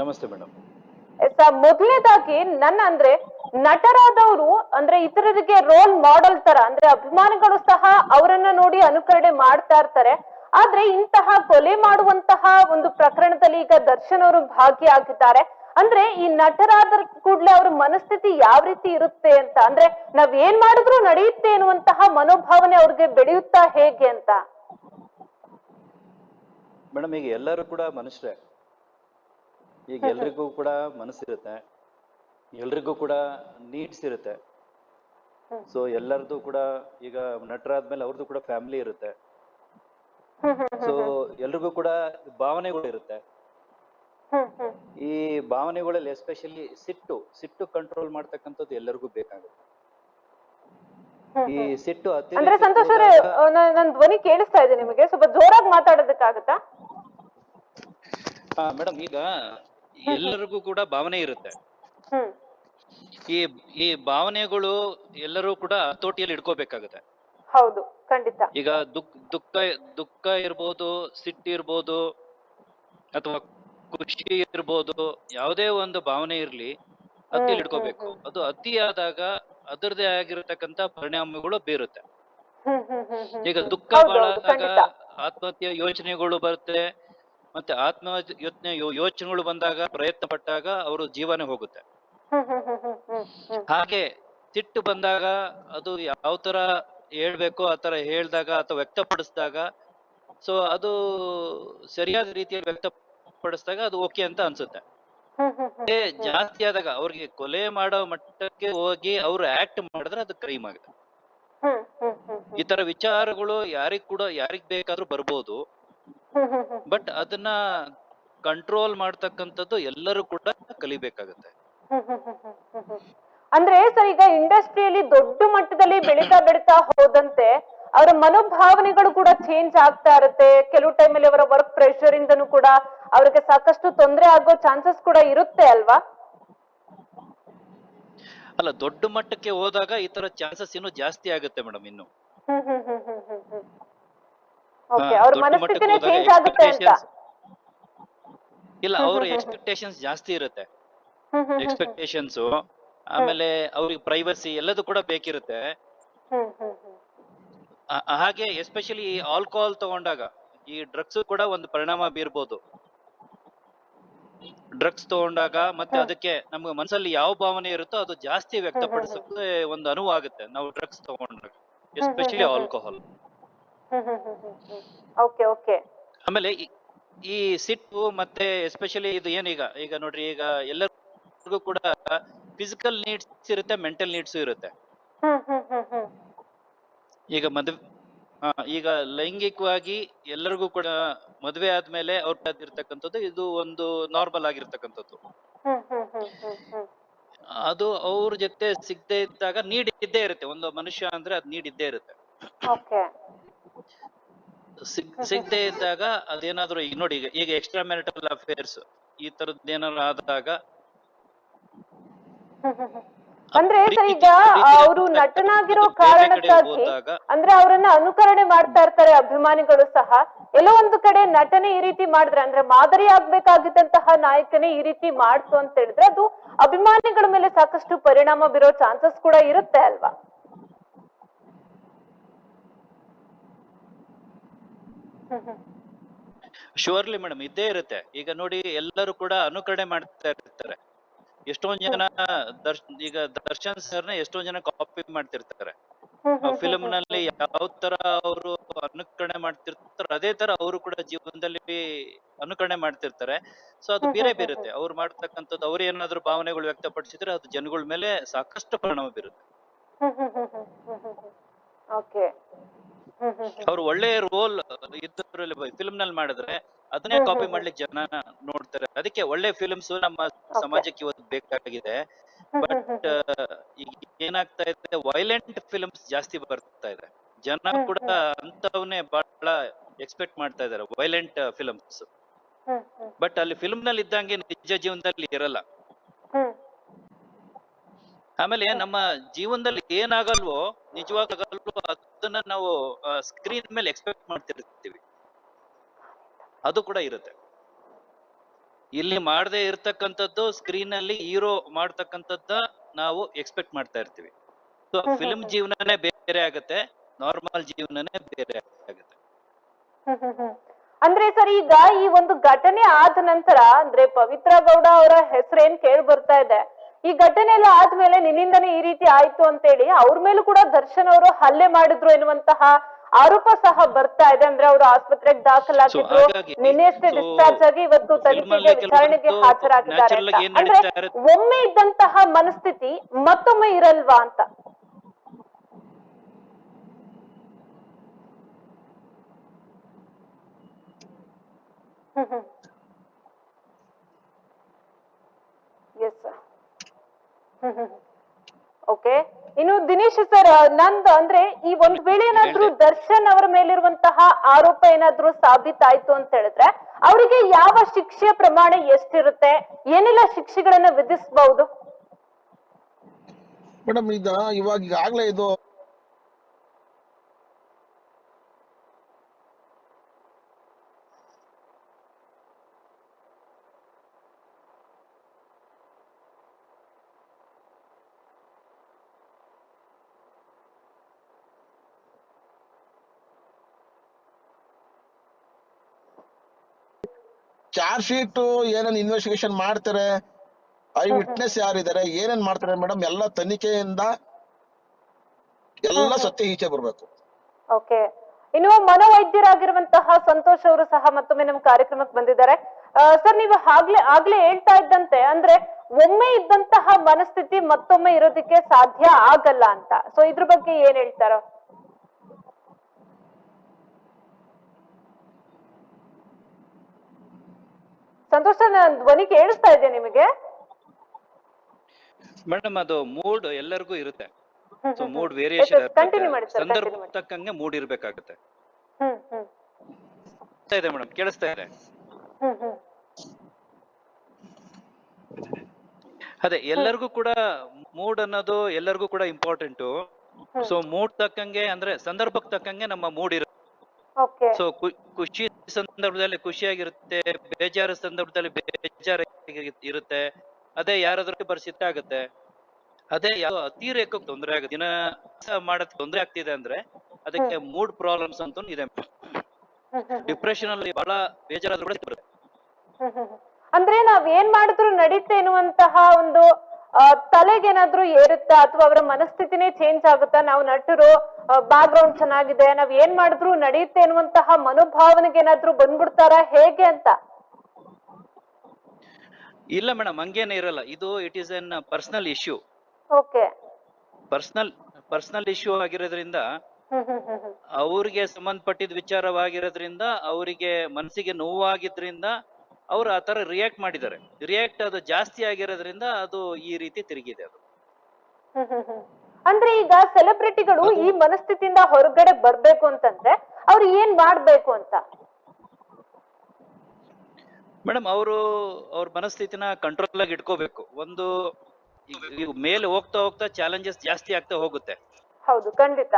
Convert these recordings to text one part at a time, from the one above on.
ನಮಸ್ತೆ ಮೇಡಮ್. ಮೊದಲನೇದಾಗಿ ನನ್ನ ಅಂದ್ರೆ ನಟರಾದವರು ಅಂದ್ರೆ ಇತರರಿಗೆ ರೋಲ್ ಮಾಡೆಲ್ ತರ ಅಂದ್ರೆ ಅಭಿಮಾನಿಗಳು ಸಹ ಅವರನ್ನ ನೋಡಿ ಅನುಕರಣೆ ಮಾಡ್ತಾ ಇರ್ತಾರೆ. ಆದ್ರೆ ಇಂತಹ ಕೊಲೆ ಮಾಡುವಂತಹ ಒಂದು ಪ್ರಕರಣದಲ್ಲಿ ಈಗ ದರ್ಶನ್ ಅವರು ಭಾಗಿಯಾಗಿದ್ದಾರೆ. ಅಂದ್ರೆ ಈ ನಟರಾದ ಕೂಡ್ಲೆ ಅವ್ರ ಮನಸ್ಥಿತಿ ಯಾವ ರೀತಿ ಇರುತ್ತೆ ಅಂತ ಅಂದ್ರೆ ನಾವ್ ಏನ್ ಮಾಡಿದ್ರು ನಡೆಯುತ್ತೆ ಎನ್ನುವಂತಹ ಮನೋಭಾವನೆ ಅವ್ರಿಗೆ ಬೆಳೆಯುತ್ತಾ ಹೇಗೆ ಅಂತ? ಮೇಡಮ್ ಈಗ ಎಲ್ಲರೂ ಕೂಡ ಮನುಷ್ಯರೇ. ಈಗ ಎಲ್ರಿಗೂ ಕೂಡ ಮನಸ್ಸಿರುತ್ತೆ. ಎಲ್ರಿಗೂ ಕೂಡ ನೀಡ್ಸ್ ಇರುತ್ತೆ. ಸೊ ಎಲ್ಲರದು ಕೂಡ ಈಗ ನಟರಾದ್ಮೇಲೆ ಅವ್ರದ್ದು ಕೂಡ ಫ್ಯಾಮಿಲಿ ಇರುತ್ತೆ. ಸೊ ಎಲ್ರಿಗೂ ಕೂಡ ಭಾವನೆಗಳು ಇರುತ್ತೆ. ಈ ಭಾವನೆಗಳಲ್ಲಿ ಎಸ್ಪೆಷಲಿ ಸಿಟ್ಟು ಸಿಟ್ಟು ಕಂಟ್ರೋಲ್ ಮಾಡ್ತಕ್ಕಂಥದ್ದು ಎಲ್ಲರಿಗೂ ಬೇಕಾಗುತ್ತೆ. ಈ ಸಿಟ್ಟು ಅಂದ್ರೆ ಸಂತೋಷ್ ಅವರೇ ನನ್ ಧ್ವನಿ ಕೇಳಿಸ್ತಾ ಇದೆ ನಿಮಗೆ. ಸ್ವಲ್ಪ ಜೋರಾಗಿ ಮಾತಾಡೋದಕ್ಕಾಗತ್ತಾ? ಹಾ ಮೇಡಮ್ ಈಗ ಎಲ್ಲರಿಗೂ ಕೂಡ ಭಾವನೆ ಇರುತ್ತೆ. ಈ ಈ ಭಾವನೆಗಳು ಎಲ್ಲರೂ ಕೂಡ ಹತೋಟಿಯಲ್ಲಿ ಇಟ್ಕೋಬೇಕಾಗುತ್ತೆ. ಹೌದು ಖಂಡಿತ. ಈಗ ದುಃಖ ದುಃಖ ದುಃಖ ಇರ್ಬೋದು ಸಿಟ್ಟು ಇರ್ಬೋದು ಅಥವಾ ಖುಷಿ ಇರ್ಬೋದು ಯಾವುದೇ ಒಂದು ಭಾವನೆ ಇರ್ಲಿ ಅತಿಯಲ್ಲಿ ಇಟ್ಕೋಬೇಕು. ಅದು ಅತಿಯಾದಾಗ ಅದರದೇ ಆಗಿರತಕ್ಕಂತ ಪರಿಣಾಮಗಳು ಬೀರುತ್ತೆ. ಈಗ ದುಃಖ ಬಹಳ ಆತ್ಮಹತ್ಯೆ ಯೋಚನೆಗಳು ಬರುತ್ತೆ ಮತ್ತೆ ಆತ್ಮ ಯೋಚನೆ ಯೋಚನೆಗಳು ಬಂದಾಗ ಪ್ರಯತ್ನ ಪಟ್ಟಾಗ ಅವರು ಜೀವನ ಹೋಗುತ್ತೆ. ಹಾಗೆ ಸಿಟ್ಟು ಬಂದಾಗ ಅದು ಯಾವ ತರ ಹೇಳ್ಬೇಕು ಆ ತರ ಹೇಳ್ದಾಗ ಅಥವಾ ವ್ಯಕ್ತಪಡಿಸಿದಾಗ ಸೊ ಅದು ಸರಿಯಾದ ರೀತಿಯಲ್ಲಿ ವ್ಯಕ್ತಪಡಿಸಿದಾಗ ಅದು ಓಕೆ ಅಂತ ಅನ್ಸುತ್ತೆ. ಜಾಸ್ತಿ ಆದಾಗ ಅವ್ರಿಗೆ ಕೊಲೆ ಮಾಡೋ ಮಟ್ಟಕ್ಕೆ ಹೋಗಿ ಅವ್ರು ಆಕ್ಟ್ ಮಾಡಿದ್ರೆ ಅದು ಕ್ರೈಮ್ ಆಗುತ್ತೆ. ಈ ತರ ವಿಚಾರಗಳು ಯಾರಿಗ್ ಕೂಡ ಯಾರಿಗ್ ಬೇಕಾದ್ರೂ ಬರ್ಬೋದು. ಬಟ್ ಅದನ್ನ ಕಂಟ್ರೋಲ್ ಮಾಡ್ತಕ್ಕಂಥದ್ದು ಎಲ್ಲರೂ ಕೂಡ ಕಲಿಬೇಕಾಗತ್ತೆ. ಅಂದ್ರೆ ಸರ್ ಈಗ ಇಂಡಸ್ಟ್ರಿಯಲ್ಲಿ ದೊಡ್ಡ ಮಟ್ಟದಲ್ಲಿ ಬೆಳೀತಾ ಬೆಳೀತಾ ಹೋದಂತೆ ಅವರ ಮನೋಭಾವನೆಗಳು ಕೂಡ ಚೇಂಜ್ ಆಗ್ತಾ ಇರುತ್ತೆ. ಕೆಲವು ಟೈಮಲ್ಲಿ ಅವರ ವರ್ಕ್ ಪ್ರೆಷರ್ ಇಂದನೂ ಕೂಡ ಅವ್ರಿಗೆ ಸಾಕಷ್ಟು ತೊಂದರೆ ಆಗೋ ಚಾನ್ಸಸ್ ಕೂಡ ಇರುತ್ತೆ ಅಲ್ವಾ? ಅಲ್ಲ ದೊಡ್ಡ ಮಟ್ಟಕ್ಕೆ ಹೋದಾಗ ಈ ತರ ಚಾನ್ಸಸ್ ಇನ್ನು ಜಾಸ್ತಿ ಆಗುತ್ತೆ ಮೇಡಮ್ ಇನ್ನು ಹ್ಮ್ ಹ್ಮ್ ಹ್ಮ್ ಹ್ಮ್ ಹ್ಮ್ ಹ್ಮ್ ಹಾ, ಓಕೆ ಅವ್ರ ಮನಸ್ಥಿತಿನೇ ಚೇಂಜ್ ಆಗುತ್ತೆ ಅಂತ. ಇಲ್ಲ ಅವ್ರ. ಎಕ್ಸ್ಪೆಕ್ಟೇಷನ್ಸ್ ಜಾಸ್ತಿ ಇರುತ್ತೆ. ಎಕ್ಸ್ಪೆಕ್ಟೇಷನ್ಸ್ ಆಮೇಲೆ ಅವ್ರಿಗೆ ಪ್ರೈವಸಿ ಎಲ್ಲದೂ ಕೂಡ ಬೇಕಿರುತ್ತೆ. ಹಾಗೆ ಎಸ್ಪೆಷಲಿ ಆಲ್ಕೋಹಾಲ್ ತಗೊಂಡಾಗ ಈ ಡ್ರಗ್ಸ್ ಕೂಡ ಒಂದು ಪರಿಣಾಮ ಬೀರ್ಬೋದು. ಡ್ರಗ್ಸ್ ತಗೊಂಡಾಗ ಮತ್ತೆ ಅದಕ್ಕೆ ನಮ್ಗೆ ಮನಸ್ಸಲ್ಲಿ ಯಾವ ಭಾವನೆ ಇರುತ್ತೋ ಅದು ಜಾಸ್ತಿ ವ್ಯಕ್ತಪಡಿಸೋಕೆ ಒಂದು ಅನುವಾಗುತ್ತೆ ನಾವು ಡ್ರಗ್ಸ್ ತಗೊಂಡಾಗ ಎಸ್ಪೆಷಲಿ. ಆಲ್ಕೋಹಾಲ್ ಓಕೆ ಓಕೆ ಆಮೇಲೆ ಈ- ಈ ಸಿಟ್ಟು ಮತ್ತೆ ಎಸ್ಪೆಷಲಿ ಇದು ಏನೀಗ ಈಗ ನೋಡ್ರಿ ಈಗ ಎಲ್ಲರಿಗೂ ಕೂಡ ಫಿಸಿಕಲ್ ನೀಡ್ಸ್ ಇರುತ್ತೆ ಮೆಂಟಲ್ ನೀಡ್ಸ್ ಇರುತ್ತೆ. ಹ್ಮ್ ಹ್ಮ್ ಹ್ಮ್ ಹ್ಮ್. ಈಗ ಮದ್ವೆ ಆ, ಈಗ ಲೈಂಗಿಕವಾಗಿ ಎಲ್ಲರಿಗೂ ಕೂಡ ಮದುವೆ ಆದ್ಮೇಲೆ ಅವ್ರ ಇರ್ತಕ್ಕಂಥದ್ದು ಇದು ಒಂದು ನಾರ್ಮಲ್ ಆಗಿರ್ತಕ್ಕಂಥದ್ದು. ಹ್ಮ್ ಹ್ಮ್ ಹ್ಮ್ ಹ್ಮ್ ಹ್ಮ್. ಅದು ಅವ್ರ ಜೊತೆ ಸಿಗದೆ ಇದ್ದಾಗ ನೀಡ್ ಇದ್ದೇ ಇರುತ್ತೆ. ಒಂದು ಮನುಷ್ಯ ಅಂದ್ರೆ ಅದ್ ನೀಡ್ ಇದ್ದೇ ಇರುತ್ತೆ. ಓಕೆ ಸಿಗ್ ಸಿಗದೆ ಇದ್ದಾಗ ಅದೇನಾದ್ರು ಈಗ ನೋಡಿ ಈಗ ಈಗ ಎಕ್ಸ್ಟ್ರಾ ಮ್ಯಾರಿಟಲ್ ಅಫೇರ್ಸ್ ಈ ತರದ್ ಏನಾದ್ರು ಆದಾಗ ಅಂದ್ರೆ ಸರ್ ಈಗ ಅವರು ನಟನಾಗಿರೋ ಕಾರಣಕ್ಕಾಗಿ ಅಂದ್ರೆ ಅವರನ್ನ ಅನುಕರಣೆ ಮಾಡ್ತಾ ಇರ್ತಾರೆ ಅಭಿಮಾನಿಗಳು ಸಹ. ಎಲ್ಲೋ ಒಂದು ಕಡೆ ನಟನೆ ಈ ರೀತಿ ಮಾಡಿದ್ರೆ ಅಂದ್ರೆ ಮಾದರಿ ಆಗ್ಬೇಕಾಗಿದ್ದಂತಹ ನಾಯಕನೇ ಈ ರೀತಿ ಮಾಡ್ತು ಅಂತ ಹೇಳಿದ್ರೆ ಅದು ಅಭಿಮಾನಿಗಳ ಮೇಲೆ ಸಾಕಷ್ಟು ಪರಿಣಾಮ ಬೀರೋ ಚಾನ್ಸಸ್ ಕೂಡ ಇರುತ್ತೆ ಅಲ್ವಾ ಹ್ಮ್ ಹ್ಮ್ ಶೋರ್ಲಿ ಮೇಡಮ್ ಇದ್ದೇ ಇರುತ್ತೆ. ಈಗ ನೋಡಿ, ಎಲ್ಲರೂ ಕೂಡ ಅನುಕರಣೆ ಮಾಡ್ತಾ ಇರ್ತಾರೆ. ಎಷ್ಟೊಂದ್ ಜನ ದರ್ಶ್, ಈಗ ದರ್ಶನ್ ಸರ್ನ ಎಷ್ಟೊಂದ್ ಜನ ಕಾಪಿ ಮಾಡ್ತಿರ್ತಾರೆ. ಫಿಲ್ಮ್ನಲ್ಲಿ ಯಾವ ತರ ಅವರು ಅನುಕರಣೆ ಮಾಡ್ತಿರ್ತಾರೆ, ಅದೇ ತರ ಅವರು ಕೂಡ ಜೀವನದಲ್ಲಿ ಅನುಕರಣೆ ಮಾಡ್ತಿರ್ತಾರೆ. ಸೊ ಅದು ಬೇರೆ ಬೇರುತ್ತೆ. ಅವ್ರು ಮಾಡ್ತಕ್ಕಂಥದ್ದು, ಅವ್ರ ಏನಾದ್ರು ಭಾವನೆಗಳು ವ್ಯಕ್ತಪಡಿಸಿದ್ರೆ ಅದು ಜನಗಳ ಮೇಲೆ ಸಾಕಷ್ಟು ಪರಿಣಾಮ ಬೀರುತ್ತೆ. ಓಕೆ ಅವ್ರು ಒಳ್ಳೆ ರೋಲ್ ಇದ್ದರಲ್ಲಿ ಫಿಲ್ಮ್ನಲ್ಲಿ ಮಾಡಿದ್ರೆ ಅದನ್ನೇ ಕಾಪಿ ಮಾಡ್ಲಿಕ್ಕೆ ಜನ ನೋಡ್ತಾರೆ. ಅದಕ್ಕೆ ಒಳ್ಳೆ ಫಿಲ್ಮ್ಸ್ ನಮ್ಮ ಸಮಾಜಕ್ಕೆ ಇವತ್ತು ಬೇಕಾಗಿದೆ. ಬಟ್ ಈಗ ಏನಾಗ್ತಾ ಇದೆ ವೈಲೆಂಟ್ ಫಿಲ್ಮ್ಸ್ ಜಾಸ್ತಿ ಬರ್ತಾ ಇದೆ. ಜನ ಕೂಡ ಅಂತವನ್ನೇ ಬಹಳ ಎಕ್ಸ್ಪೆಕ್ಟ್ ಮಾಡ್ತಾ ಇದಾರೆ ವೈಲೆಂಟ್ ಫಿಲ್ಮ್ಸ್ ಬಟ್ ಅಲ್ಲಿ ಫಿಲ್ಮ್ನಲ್ಲಿ ಇದ್ದಂಗೆ ನಿಜ ಜೀವನದಲ್ಲಿ ಇರಲ್ಲ. ಆಮೇಲೆ ನಮ್ಮ ಜೀವನದಲ್ಲಿ ಏನಾಗಲ್ವೋ ನಿಜವಾಗಲ್ವೋ ಅದನ್ನ ನಾವು ಸ್ಕ್ರೀನ್ ಮೇಲೆ ಎಕ್ಸ್ಪೆಕ್ಟ್ ಮಾಡ್ತಿರ್ತೀವಿ. ಅದು ಕೂಡ ಇರುತ್ತೆ. ಇಲ್ಲಿ ಮಾಡದೇ ಇರ್ತಕ್ಕಂಥದ್ದು ಸ್ಕ್ರೀನ್ ಅಲ್ಲಿ ಹೀರೋ ಮಾಡ್ತಕ್ಕಂಥದ್ದ ನಾವು ಎಕ್ಸ್ಪೆಕ್ಟ್ ಮಾಡ್ತಾ ಇರ್ತೀವಿ. So film. ಜೀವನನೇ ಬೇರೆ ಆಗತ್ತೆ ನಾರ್ಮಲ್ ಜೀವನನೇ ಬೇರೆ ಆಗುತ್ತೆ. ಅಂದ್ರೆ ಸರ್ ಈಗ ಈ ಒಂದು ಘಟನೆ ಆದ ನಂತರ ಅಂದ್ರೆ ಪವಿತ್ರ ಗೌಡ ಅವರ ಹೆಸರೇನ್ ಕೇಳಿ ಬರ್ತಾ ಇದೆ? ಈ ಘಟನೆ ಎಲ್ಲ ಆದ್ಮೇಲೆ ನಿನ್ನಿಂದನೇ ಈ ರೀತಿ ಆಯ್ತು ಅಂತೇಳಿ ಅವ್ರ ಮೇಲೂ ಕೂಡ ದರ್ಶನ್ ಅವರು ಹಲ್ಲೆ ಮಾಡಿದ್ರು ಎನ್ನುವಂತಹ ಆರೋಪ ಸಹ ಬರ್ತಾ ಇದೆ. ಅಂದ್ರೆ ಅವರು ಆಸ್ಪತ್ರೆಗೆ ದಾಖಲಾಗಿದ್ರು. ನಿನ್ನೆಷ್ಟೇ ಡಿಸ್ಚಾರ್ಜ್ ಆಗಿ ಇವತ್ತು ತನಿಖೆಗೆ ವಿಚಾರಣೆಗೆ ಹಾಜರಾಗಿದ್ದಾರೆ ಅಂದ್ರೆ ಒಮ್ಮೆ ಇದ್ದಂತಹ ಮನಸ್ಥಿತಿ ಮತ್ತೊಮ್ಮೆ ಇರಲ್ವಾ ಅಂತ? ಹ್ಮ್ ಹ್ಮ್ ಎಸ್ ಸರ್ ಓಕೆ ಇನ್ನು ದಿನೇಶ್ ಸರ್ ನಂದು ಅಂದ್ರೆ ಈ ಒಂದ್ ವೇಳೆ ಏನಾದ್ರೂ ದರ್ಶನ್ ಅವರ ಮೇಲಿರುವಂತಹ ಆರೋಪ ಏನಾದ್ರೂ ಸಾಬೀತಾಯ್ತು ಅಂತ ಹೇಳಿದ್ರೆ ಅವರಿಗೆ ಯಾವ ಶಿಕ್ಷೆ ಪ್ರಮಾಣ ಎಷ್ಟಿರುತ್ತೆ? ಏನೆಲ್ಲ ಶಿಕ್ಷೆಗಳನ್ನ ವಿಧಿಸಬಹುದು? ಮೇಡಮ್ ಈಗ ಇವಾಗ ಈಗಾಗಲೇ ಇದು ಚಾರ್ಜ್ ಶೀಟ್ ಏನೇನ್ ಇನ್ವೆಸ್ಟಿಗೇಷನ್ ಮಾಡ್ತಾರೆ? ಐ ವಿಟ್ನೆಸ್ ಯಾರಿದ್ದಾರೆ? ಏನೇನ್ ಮಾಡ್ತಾರೆ ಮೇಡಮ್ ಎಲ್ಲ ತನಿಖೆಯಿಂದ ಎಲ್ಲ ಸತ್ಯ ಈಚೆ ಬರ್ಬೇಕು. ಓಕೆ ಇನ್ನು ಮನೋವೈದ್ಯರಾಗಿರುವಂತಹ ಸಂತೋಷ್ ಅವರು ಸಹ ಮತ್ತೊಮ್ಮೆ ನಮ್ಮ ಕಾರ್ಯಕ್ರಮಕ್ಕೆ ಬಂದಿದ್ದಾರೆ. ಸರ್ ನೀವು ಆಗ್ಲೇ ಆಗ್ಲೇ ಹೇಳ್ತಾ ಇದ್ದಂತೆ, ಅಂದ್ರೆ ಒಮ್ಮೆ ಇದ್ದಂತಹ ಮನಸ್ಥಿತಿ ಮತ್ತೊಮ್ಮೆ ಇರೋದಕ್ಕೆ ಸಾಧ್ಯ ಆಗಲ್ಲ ಅಂತ. ಸೊ ಇದ್ರ ಬಗ್ಗೆ ಏನ್ ಹೇಳ್ತಾರ? ಸಂತೋಷ್ ಸರ್ ಧ್ವನಿ ಕೇಳಿಸ್ತಾ ಇದೆ ನಿಮಗೆ? ಮೇಡಮ್ ಅದು ಮೂಡ್ ಎಲ್ಲರಿಗೂ ಇರುತ್ತೆ. ಸೊ ಮೂಡ್ ವೇರಿಯೇಷನ್ ಕಂಟಿನ್ಯೂ ಮಾಡಿ sir, ಸಂದರ್ಭ ತಕ್ಕಂಗೆ ಮೂಡ್ ಇರಬೇಕಾಗುತ್ತೆ. ಹ್ಮ್ ಹ್ಮ್. ಇದೆ ಮೇಡಮ್ ಕೇಳಿಸ್ತಾ ಇದೆ. ಹ್ಮ್ ಹ್ಮ್. ಅದೇ ಎಲ್ಲರಿಗೂ ಕೂಡ ಮೂಡ್ ಅನ್ನೋದು ಎಲ್ಲರಿಗೂ ಕೂಡ ಇಂಪಾರ್ಟೆಂಟು ಸೊ ಮೂಡ್ ತಕ್ಕಂಗೆ ಅಂದ್ರೆ ಸಂದರ್ಭಕ್ಕೆ ತಕ್ಕಂಗೆ ನಮ್ಮ ಮೂಡ್ ಸೊ ಖುಷಿ ಸಂದರ್ಭದಲ್ಲಿ ಖುಷಿಯಾಗಿರುತ್ತೆ ಬೇಜಾರು ಸಂದರ್ಭದಲ್ಲಿ ಬೇಜಾರ ಇರುತ್ತೆ. ಅದೇ ಯಾರಾದ್ರೂ ಪರಿಸ್ಥಿತಿ ಆಗುತ್ತೆ ಅದೇ ಯಾವ ಅತಿರೇಕ ತೊಂದರೆ ಆಗುತ್ತೆ. ದಿನ ಮಾಡೋದ್ ತೊಂದರೆ ಆಗ್ತಿದೆ ಅಂದ್ರೆ ಅದಕ್ಕೆ ಮೂಡ್ ಪ್ರಾಬ್ಲಮ್ಸ್ ಅಂತ ಇದೆ. ಡಿಪ್ರೆಷನ್ ಅಲ್ಲಿ ಬಹಳ ಬೇಜಾರಾದ್ರೂ ಬರುತ್ತೆ. ಅಂದ್ರೆ ನಾವ್ ಏನ್ ಮಾಡಿದ್ರು ನಡೀತೆ ಎನ್ನುವಂತಹ ಒಂದು ತಲೆಗೇನಾದ್ರೂ ಏರುತ್ತಾ ಅಥವಾ ಅವರ ಮನಸ್ಥಿತಿನೇ ಚೇಂಜ್ ಆಗುತ್ತಾ ನಾವು ನಟರು ಬ್ಯಾಕ್ ಗ್ರೌಂಡ್ ಚೆನ್ನಾಗಿದೆ ನಾವ್ ಏನ್ ಮಾಡಿದ್ರು ನಡೆಯುತ್ತೆ ಅನ್ನುವಂತಹ ಮನೋಭಾವನೆಗೆ ಏನಾದ್ರೂ ಬಂದ್ಬಿಡ್ತಾರ? ಹೇಗೆ ಅಂತ? ಇಲ್ಲ ಮೇಡಮ್ ಹಂಗೇನೆ ಇರಲ್ಲ. ಇದು it is an personal issue okay. Personal personal issue ಆಗಿರೋದ್ರಿಂದ ಅವ್ರಿಗೆ ಸಂಬಂಧಪಟ್ಟಿದ ವಿಚಾರವಾಗಿರೋದ್ರಿಂದ ಅವರಿಗೆ ಮನಸ್ಸಿಗೆ ನೋವಾಗಿದ್ರಿಂದ ಅವ್ರು ಆ ತರ ರಿಯಾಕ್ಟ್ ಮಾಡಿದ್ದಾರೆ. ರಿಯಾಕ್ಟ್ ಅದು ಜಾಸ್ತಿ ಆಗಿರೋದ್ರಿಂದ ಅದು ಈ ರೀತಿ ತಿರುಗಿದೆ ಅದು. ಅಂದ್ರೆ ಈಗ ಸೆಲೆಬ್ರಿಟಿಗಳು ಈ ಮನಸ್ಥಿತಿಯಿಂದ ಹೊರಗಡೆ ಬರ್ಬೇಕು ಅಂತಂದ್ರೆ ಅವ್ರು ಏನ್ ಮಾಡ್ಬೇಕು ಅಂತ? ಮೇಡಮ್ ಅವರು ಅವ್ರ ಮನಸ್ಥಿತಿನ ಕಂಟ್ರೋಲ್ ಆಗಿ ಇಟ್ಕೋಬೇಕು. ಒಂದು ಮೇಲೆ ಹೋಗ್ತಾ ಹೋಗ್ತಾ ಚಾಲೆಂಜಸ್ ಜಾಸ್ತಿ ಆಗ್ತಾ ಹೋಗುತ್ತೆ. ಹೌದು ಖಂಡಿತ.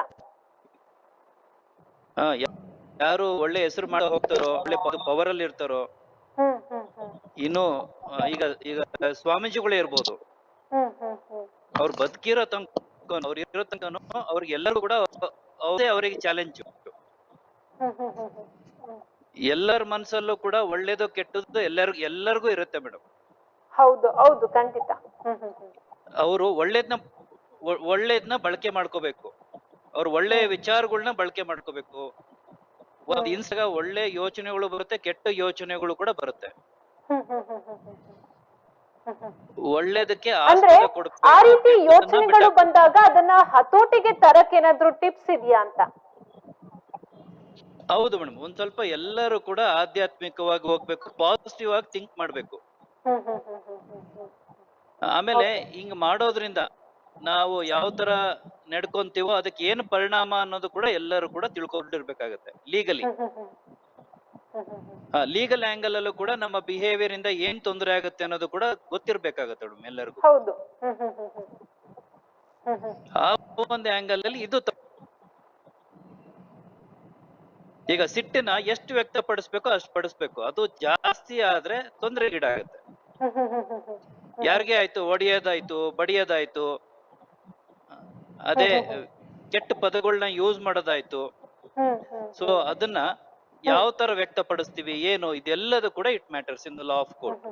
ಯಾರು ಒಳ್ಳೆ ಹೆಸರು ಮಾಡೋ ಹೋಗ್ತಾರೋ ಒಳ್ಳೆ ಪವರ್ ಅಲ್ಲಿ ಇರ್ತಾರೋ ಇನ್ನು ಈಗ ಈಗ ಸ್ವಾಮೀಜಿಗಳೇ ಇರ್ಬೋದು. ಅವ್ರು ಬದುಕಿರೋ ತನಕ ಅವ್ರು ಇರೋ ತನಕನು ಅವ್ರಿಗೆ ಎಲ್ಲರೂ ಕೂಡ ಅವರೇ ಅವರಿಗೆ ಚಾಲೆಂಜ್ ಎಲ್ಲರ ಮನಸ್ಸಲ್ಲೂ ಕೂಡ ಒಳ್ಳೇದು ಕೆಟ್ಟದ್ದು ಎಲ್ಲರಿಗೂ ಎಲ್ಲರಿಗೂ ಇರುತ್ತೆ ಮೇಡಮ್. ಹೌದು ಹೌದು ಖಂಡಿತ. ಅವರು ಒಳ್ಳೇದ್ನ ಒಳ್ಳೇದನ್ನ ಒಳ್ಳೇದ್ನ ಬಳಕೆ ಮಾಡ್ಕೋಬೇಕು. ಅವ್ರು ಒಳ್ಳೆ ವಿಚಾರಗಳನ್ನ ಬಳಕೆ ಮಾಡ್ಕೋಬೇಕು. ಒಂದ್ ಇನ್ಸಾಗ ಒಳ್ಳೆ ಯೋಚನೆಗಳು ಬರುತ್ತೆ ಕೆಟ್ಟ ಯೋಚನೆಗಳು ಕೂಡ ಬರುತ್ತೆ. ಒಳ್ಳೇದಕ್ಕೆ ಅಂದ್ರೆ ಆ ರೀತಿ ಯೋಚನೆಗಳು ಬಂದಾಗ ಅದನ್ನ ಹತೋಟಿಗೆ ತರಕ್ ಏನಾದ್ರು ಟಿಪ್ಸ್ ಇದೆಯಾ ಅಂತ? ಹೌದು ಮೇಡಮ್ ಒಂದ್ ಸ್ವಲ್ಪ ಎಲ್ಲರೂ ಕೂಡ ಆಧ್ಯಾತ್ಮಿಕವಾಗಿ ಹೋಗ್ಬೇಕು ಪಾಸಿಟಿವ್ ಆಗಿ ಥಿಂಕ್ ಮಾಡ್ಬೇಕು. ಆಮೇಲೆ ಹಿಂಗ್ ಮಾಡೋದ್ರಿಂದ ನಾವು ಯಾವ ತರ ನಡ್ಕೊಂತೀವೋ ಅದಕ್ಕೆ ಏನು ಪರಿಣಾಮ ಅನ್ನೋದು ಕೂಡ ಎಲ್ಲರೂ ಕೂಡ ತಿಳ್ಕೊಂಡಿರ್ಬೇಕಾಗತ್ತೆ ಲೀಗಲಿ ಲೀಗಲ್ ಆಂಗಲ್ ಅಲ್ಲೂ ಕೂಡ ನಮ್ಮ ಬಿಹೇವಿಯರ್ ಇಂದ ಏನ್ ತೊಂದರೆ ಆಗುತ್ತೆ ಅನ್ನೋದು ಕೂಡ ಗೊತ್ತಿರ್ಬೇಕಾಗತ್ತೆ ಮೇಡಮ್ ಎಲ್ಲರಿಗೂ. ಹೌದು. ಆ ಒಂದು ಆಂಗಲ್ ಅಲ್ಲಿ ಇದು ಈಗ ಸಿಟ್ಟಿನ ಎಷ್ಟು ವ್ಯಕ್ತಪಡಿಸ್ಬೇಕೋ ಅಷ್ಟು ಪಡಿಸ್ಬೇಕು. ಅದು ಜಾಸ್ತಿ ಆದ್ರೆ ತೊಂದರೆಗೀಡಾಗುತ್ತೆ ಯಾರಿಗೆ ಆಯ್ತು? ಒಡೆಯೋದಾಯ್ತು ಬಡಿಯೋದಾಯ್ತು. ಅದೇ ಕೆಟ್ಟ ಪದಗಳನ್ನ ಯೂಸ್ ಮಾಡೋದಾಯ್ತು. ಸೊ ಅದನ್ನ ಯಾವ ತರ ವ್ಯಕ್ತಪಡಿಸ್ತೀವಿ ಏನು ಇದೆಲ್ಲದೂ ಕೂಡ it matters in the law of court